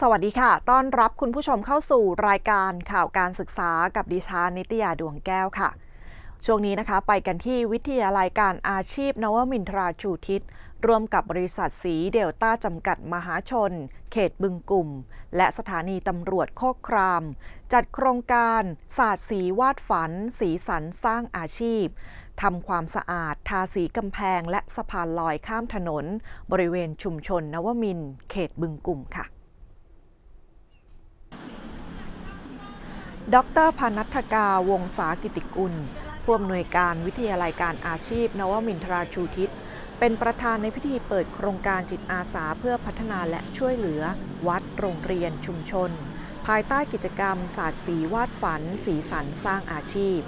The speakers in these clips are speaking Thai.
สวัสดีค่ะ ต้อนรับคุณผู้ชมเข้าสู่รายการข่าวการศึกษากับดิฉันนิตยาดวงแก้วค่ะ ช่วงนี้นะคะไปกันที่วิทยาลัยการอาชีพนวมินทราชูทิศร่วมกับบริษัทสีเดลต้าจำกัดมหาชน เขตบึงกลุ่ม และสถานีตำรวจโคกคราม จัดโครงการศาสตร์สีวาดฝัน สีสันสร้างอาชีพทำความสะอาด ทาสีกำแพง และสะพานลอยข้ามถนน บริเวณชุมชนนวมินเขตบึงกลุ่มค่ะ ดรพานัทกาวงศากิติกุล ผู้อำนวยการวิทยาลัยการอาชีพ นวมินทราชูทิศ เป็นประธานในพิธีเปิดโครงการจิตอาสาเพื่อพัฒนาและช่วยเหลือ วัดโรงเรียนชุมชน ภายใต้กิจกรรมศาสตร์สีวาดฝัน สีสันสร้างอาชีพ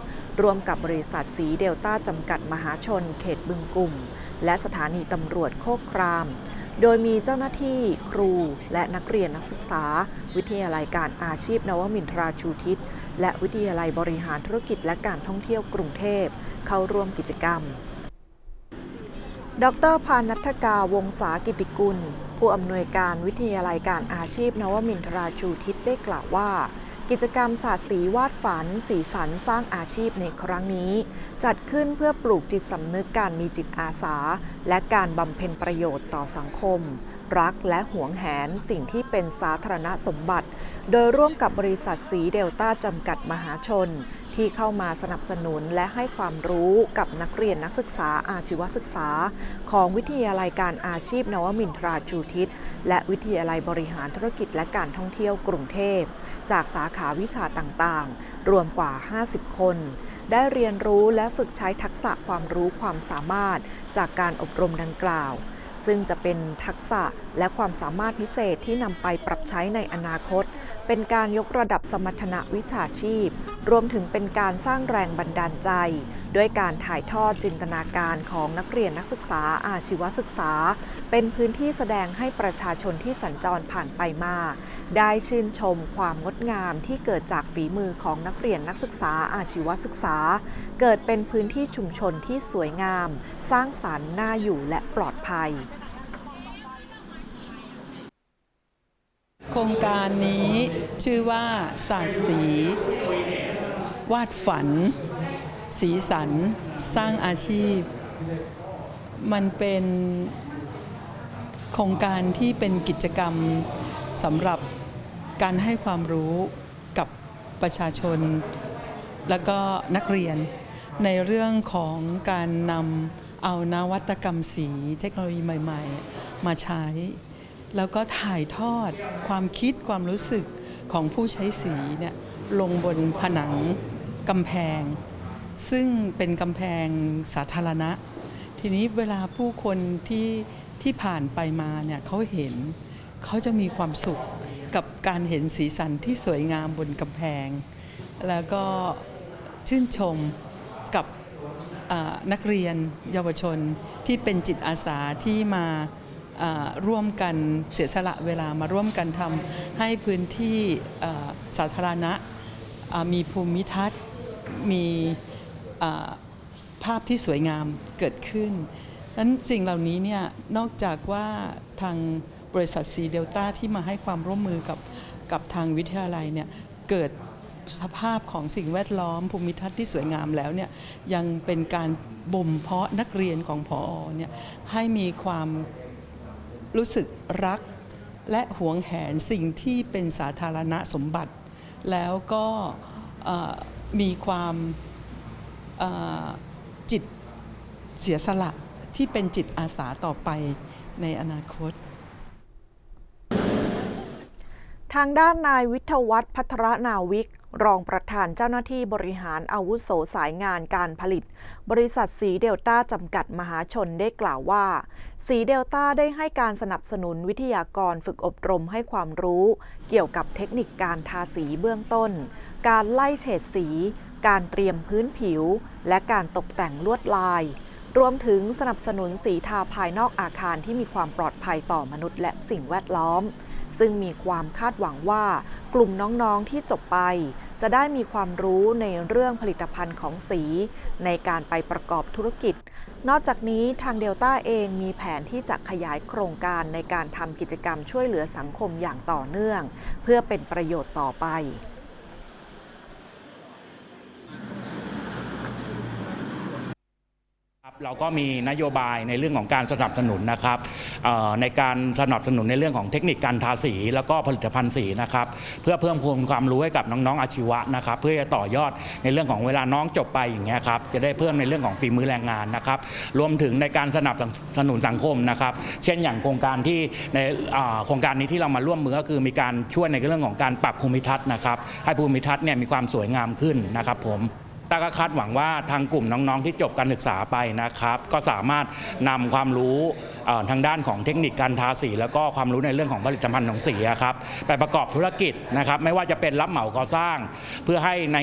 ร่วมกับบริษัทสีเดลต้าจำกัดมหาชน เขตบึงกลุ่ม และสถานีตำรวจโคกครามโดยมีเจ้าหน้าที่ครูและนักเรียนนักศึกษา วิทยาลัยการอาชีพนวมินทราชูทิศ และวิทยาลัยบริหารธุรกิจและการท่องเที่ยวกรุงเทพ เข้าร่วมกิจกรรม ดรพานัทกาวงศากิติกุล ผู้อำนวยการวิทยาลัยการอาชีพนวมินทราชูทิศได้กล่าวว่า กิจกรรมศาสตร์สีวาดฝัน สีสันสร้างอาชีพในครั้งนี้ จัดขึ้นเพื่อปลูกจิตสำนึกการมีจิตอาสา และการบำเพ็ญประโยชน์ต่อสังคม รักและหวงแหนสิ่งที่เป็นสาธารณสมบัติ โดยร่วมกับบริษัทสีเดลต้าจำกัดมหาชน ที่เข้ามาสนับสนุนและให้ความรู้กับนักเรียนนักศึกษาอาชีวศึกษา ของวิทยาลัยการอาชีพนวมินทราชูทิศ และวิทยาลัยบริหารธุรกิจและการท่องเที่ยวกรุงเทพ จากสาขาวิชาต่างๆ รวมกว่า 50 คนได้เรียนรู้และฝึกใช้ทักษะความรู้ความสามารถจากการอบรมดังกล่าว ซึ่งจะเป็นทักษะและความสามารถพิเศษที่นำไปปรับใช้ในอนาคต เป็นการยกระดับสมรรถนะวิชาชีพ รวมถึงเป็นการสร้างแรงบันดาลใจ ด้วยการถ่ายทอดจินตนาการของนักเรียนนักศึกษาอาชีวศึกษา เป็นพื้นที่แสดงให้ประชาชนที่สัญจรผ่านไปมา ได้ชื่นชมความงดงามที่เกิดจากฝีมือของนักเรียนนักศึกษาอาชีวศึกษา เกิดเป็นพื้นที่ชุมชนที่สวยงาม สร้างสรรค์น่าอยู่และปลอดภัย ครงการนี้ชื่อว่าศาสตร์สีวาดฝัน สีสัน สร้างอาชีพ มันเป็นโครงการที่เป็นกิจกรรมสำหรับการให้ความรู้กับประชาชน แล้วก็นักเรียน ในเรื่องของการนำเอานวัตกรรมสีเทคโนโลยีใหม่ ๆ มาใช้ แล้วก็ถ่ายทอดความคิดความรู้สึกของผู้ใช้สีเนี่ยลงบนผนังกำแพง ซึ่งเป็นกำแพงสาธารณะ ทีนี้เวลาผู้คนที่ที่ผ่านไปมาเนี่ยเขาเห็นเขาจะมีความสุขกับการเห็นสีสันที่สวยงามบนกำแพง แล้วก็ชื่นชมกับนักเรียนเยาวชนที่เป็นจิตอาสาที่มา ร่วมกันเสียสละเวลามาร่วมกันทำให้พื้นที่สาธารณะมีภูมิทัศน์มีภาพที่สวยงามเกิดขึ้นนั้นสิ่งเหล่านี้เนี่ยนอกจากว่าทางบริษัทซีเดลต้าที่มาให้ความร่วมมือกับกับทางวิทยาลัยเนี่ยเกิดสภาพของสิ่งแวดล้อมภูมิทัศน์ที่สวยงามแล้วเนี่ยยังเป็นการบ่มเพาะนักเรียนของพอเนี่ยให้มีความ รู้สึกรักและหวงแหนสิ่งที่เป็นสาธารณสมบัติ แล้วก็มีความจิตเสียสละที่เป็นจิตอาสาต่อไปในอนาคต ทางด้านนายวิทยวัฒน์พัทรนาวิก รองประธานเจ้าหน้าที่บริหารอาวุโสสายงานการผลิต บริษัทสีเดลต้าจำกัดมหาชนได้กล่าวว่า สีเดลต้าได้ให้การสนับสนุนวิทยากรฝึกอบรมให้ความรู้ เกี่ยวกับเทคนิคการทาสีเบื้องต้น การไล่เฉดสี การเตรียมพื้นผิว และการตกแต่งลวดลาย รวมถึงสนับสนุนสีทาภายนอกอาคารที่มีความปลอดภัยต่อมนุษย์และสิ่งแวดล้อม ซึ่งมีความคาดหวังว่ากลุ่มน้องๆที่จบไป จะได้มีความรู้ในเรื่องผลิตภัณฑ์ของสี ในการไปประกอบธุรกิจ นอกจากนี้ทางเดลต้าเองมีแผนที่จะขยายโครงการในการทำกิจกรรมช่วยเหลือสังคมอย่างต่อเนื่อง เพื่อเป็นประโยชน์ต่อไป ครับ เราก็มีนโยบายในเรื่องของการสนับสนุนนะครับในการสนับสนุนในเรื่องของเทคนิคการทาสี แล้วก็ผลิตภัณฑ์สีนะครับเพื่อเพิ่มพูนความรู้ให้กับน้องๆอาชีวะนะครับเพื่อจะต่อยอดในเรื่องของเวลาน้องจบไปอย่างเงี้ยครับจะได้เพิ่มในเรื่องของฝีมือแรงงานนะครับรวมถึงในการสนับสนุนสังคมนะครับเช่นอย่างโครงการที่ในโครงการนี้ที่เรามาร่วมมือก็คือมีการช่วยในเรื่องของการปรับภูมิทัศน์นะครับให้ภูมิทัศน์เนี่ยมีความสวยงามขึ้นนะครับผม ตาก็คาดหวังว่าทางกลุ่มน้องๆที่จบการศึกษาไปนะครับ ก็สามารถนำความรู้ทางด้านของเทคนิคการทาสี แล้วก็ความรู้ในเรื่องของผลิตภัณฑ์ของสีครับไปประกอบธุรกิจนะครับ ไม่ว่าจะเป็นรับเหมาก่อสร้าง เพื่อให้ใน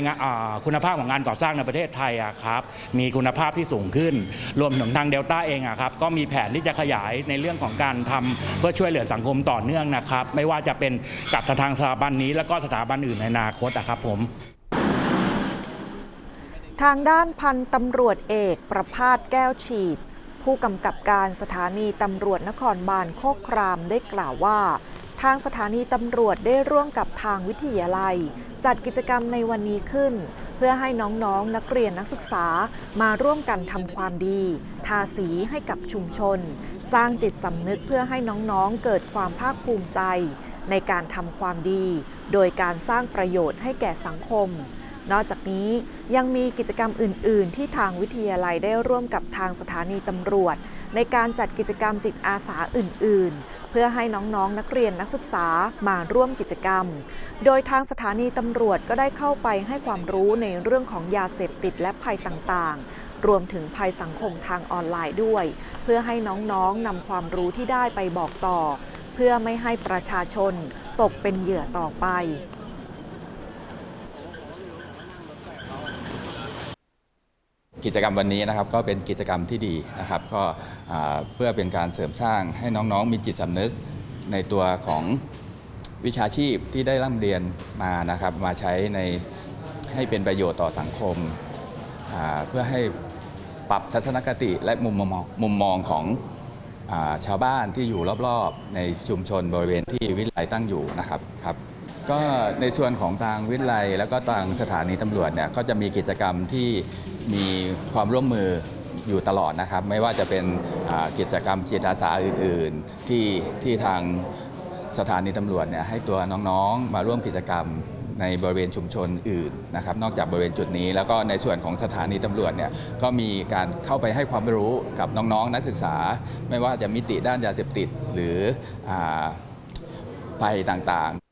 คุณภาพของงานก่อสร้างในประเทศไทยครับมีคุณภาพที่สูงขึ้น รวมถึงทางเดลต้าเองครับก็มีแผนที่จะขยายในเรื่องของการทำเพื่อช่วยเหลือสังคมต่อเนื่องนะครับ ไม่ว่าจะเป็นกับทางสถาบันนี้ แล้วก็สถาบันอื่นในอนาคตครับผม ทางด้านพันตำรวจเอกประพาสแก้วฉีด ผู้กำกับการสถานีตำรวจนครบาลโคกครามได้กล่าวว่า ทางสถานีตำรวจได้ร่วมกับทางวิทยาลัย จัดกิจกรรมในวันนี้ขึ้น เพื่อให้น้องๆนนักเรียนนักศึกษามาร่วมกันทำความดี ทาสีให้กับชุมชน สร้างจิตสำนึกเพื่อให้น้องๆเกิดความภาคภูมิใจ ในการทำความดี โดยการสร้างประโยชน์ให้แก่สังคม นอกจากนี้ยังมีกิจกรรมอื่น ๆ ที่ทางวิทยาลัยได้ร่วมกับทางสถานีตำรวจ ในการจัดกิจกรรมจิตอาสาอื่น ๆ เพื่อให้น้อง ๆ นักเรียนนักศึกษามาร่วมกิจกรรม โดยทางสถานีตำรวจก็ได้เข้าไปให้ความรู้ในเรื่องของยาเสพติดและภัยต่าง ๆรวมถึงภัยสังคมทางออนไลน์ด้วย เพื่อให้น้องๆนำความรู้ที่ได้ไปบอกต่อ เพื่อไม่ให้ประชาชนตกเป็นเหยื่อต่อไป กิจกรรมวันนี้นะครับก็เป็นกิจกรรมที่ดีนะครับ ก็เพื่อเป็นการเสริมสร้างให้น้องๆ มีจิตสำนึกในตัวของวิชาชีพที่ได้ร่ำเรียนมานะครับ มาใช้ในให้เป็นประโยชน์ต่อสังคม เพื่อให้ปรับทัศนคติและมุมมองมุมมองของอาชาวบ้านที่อยู่รอบๆ ในชุมชนบริเวณที่วิทยาลัยตั้งอยู่นะครับครับก็ในส่วนของทางวิทยาลัย แล้วก็ทางสถานีตำรวจเนี่ยก็จะมีกิจกรรมที่ มีความร่วมมืออยู่ตลอดนะครับ ไม่ว่าจะเป็นกิจกรรมจิตอาสาอื่น ๆ ที่ที่ทางสถานีตำรวจเนี่ยให้ตัวน้องๆ มาร่วมกิจกรรมในบริเวณชุมชนอื่นนะครับนอกจากบริเวณจุดนี้ แล้วก็ในส่วนของสถานีตำรวจเนี่ยก็มีการเข้าไปให้ความรู้กับน้องๆ นักศึกษา ไม่ว่าจะมิติด้านยาเสพติดหรืออาภัยต่างๆ